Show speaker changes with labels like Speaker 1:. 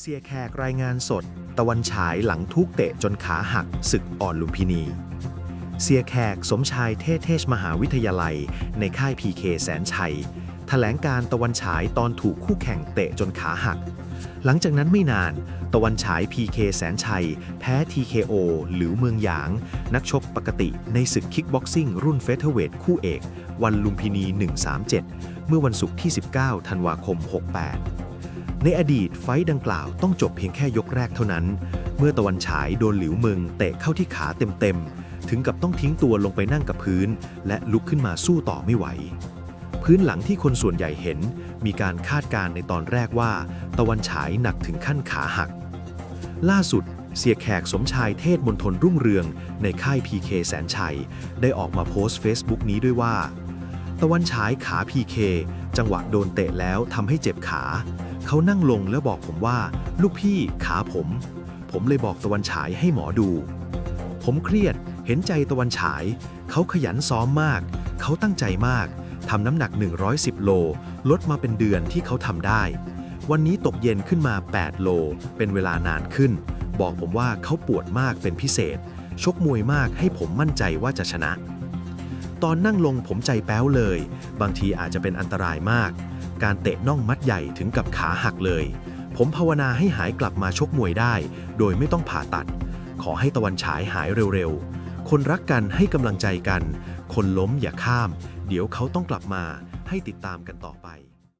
Speaker 1: เสียแขกรายงานสด ตะวันฉายหลังทุกเตะจนขาหักศึกอ่อนลุมพินี เสียแขกสมชายเทศเทศมหาวิทยาลัย ในค่ายพีเคแสนชัยแถลงการตะวันฉายตอนถูกคู่แข่งเตะจนขาหัก หลังจากนั้นไม่นาน ตะวันฉาย PK แสนชัย แพ้ TKO หรือเมืองหยาง นักชกปกติในศึกคิกบ็อกซิ่งรุ่นเฟเธอร์เวทคู่เอก วันลุมพินี 137 เมื่อวันศุกร์ที่ 19 ธันวาคม 68 ในอดีตไฟดังกล่าวต้องจบเพียงแค่ยกแรกเท่านั้น เมื่อตะวันฉายโดนหลิวเมืองเตะเข้าที่ขาเต็มๆ ถึงกับต้องทิ้งตัวลงไปนั่งกับพื้น และลุกขึ้นมาสู้ต่อไม่ไหว พื้นหลังที่คนส่วนใหญ่เห็น มีการคาดการณ์ในตอนแรกว่า ตะวันฉายหนักถึงขั้นขาหัก ล่าสุดเสียแขกสมชายเทศมนทนรุ่งเรืองในค่าย PK แสนชัย ได้ออกมาโพสต์ Facebook นี้ด้วยว่า ตะวันฉายขา PK จังหวะโดนเตะแล้วทำให้เจ็บขา เขานั่งลงแล้วบอกผมว่า ลูกพี่ขาผม ผมเลยบอกตะวันฉายให้หมอดู ผมเครียดเห็นใจตะวันฉาย เขาขยันซ้อมมาก เขาตั้งใจมากทำน้ำหนัก 110 โล ลดมาเป็นเดือนที่เขาทำได้ วันนี้ตกเย็นขึ้นมา 8 โล เป็นเวลานานขึ้น บอกผมว่าเขาปวดมากเป็นพิเศษ ชกมวยมากให้ผมมั่นใจว่าจะชนะ ตอนนั่งลงผมใจแป้วเลย บางทีอาจจะเป็นอันตรายมาก การเตะน่องมัดใหญ่ถึงกับขาหักเลย ผมภาวนาให้หายกลับมาชกมวยได้ โดยไม่ต้องผ่าตัด ขอให้ตะวันฉายหายเร็วๆ คนรักกันให้กำลังใจกัน คนล้มอย่าข้าม เดี๋ยวเขาต้องกลับมาให้ติดตามกันต่อไป